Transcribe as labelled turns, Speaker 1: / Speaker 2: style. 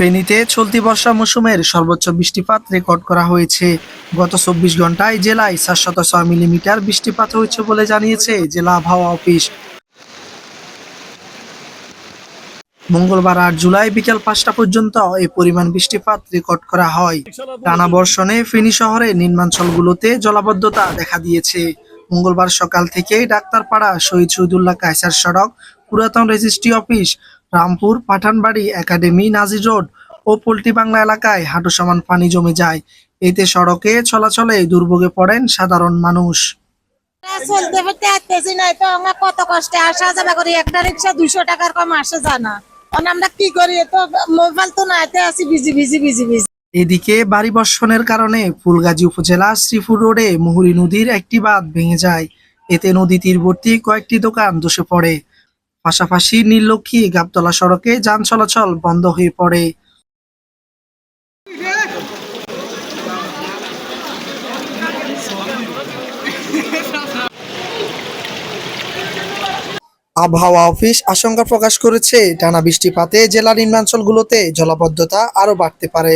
Speaker 1: ফেনীতে চলতি বর্ষা মৌসুমের সর্বোচ্চ বৃষ্টিপাত রেকর্ড করা হয়েছে। গত চব্বিশ ঘন্টায় জেলায় চারশত ছয় মিলিমিটার বৃষ্টিপাত হয়েছে বলে জানিয়েছে জেলা আবহাওয়া অফিস। মঙ্গলবার আট জুলাই বিকেল পাঁচটা পর্যন্ত এই পরিমাণ বৃষ্টিপাত রেকর্ড করা হয়। টানা বর্ষণে ফেনী শহরের নিম্নাঞ্চলগুলোতে জলাবদ্ধতা দেখা দিয়েছে। মঙ্গলবার সকাল থেকেই ডাক্তারপাড়া শহীদ শহীদুল্লাহ কায়সার সড়ক পুরাতন registry office Rampur Pathanbari academy Nazir road ও পোল্ট্রি বাংলা এলাকায় হাঁটু সমান পানি জমে যায়। এতে সড়কে চলাচলে দুর্ভোগে পড়েন সাধারণ মানুষ।
Speaker 2: চলতে ফিরতে আসতেছি নাই তো আমরা কত কষ্টে। আসা যাবে করি একটা রিক্সা দুইশো টাকার কম আসে জানা এখন আমরা কি করি তো মোবাইল তো নাইতে আছি বিজি বিজি বিজি বিজি
Speaker 1: এদিকে বাড়ি বর্ষণের কারণে ফুলগাজী উপজেলা শ্রীপুর রোডে মুহুরী নদীর একটি বাঁধ ভেঙে যায়। এতে নদী তীরবর্তী কয়েকটি দোকান ধসে পড়ে। পাশাপাশি নীলক্ষী গাবতলা সড়কে যান চলাচল বন্ধ হয়ে পড়ে। আবহাওয়া অফিস আশঙ্কা প্রকাশ করেছে, টানা বৃষ্টিপাতে জেলার নিম্নাঞ্চলগুলোতে জলাবদ্ধতা আরও বাড়তে পারে।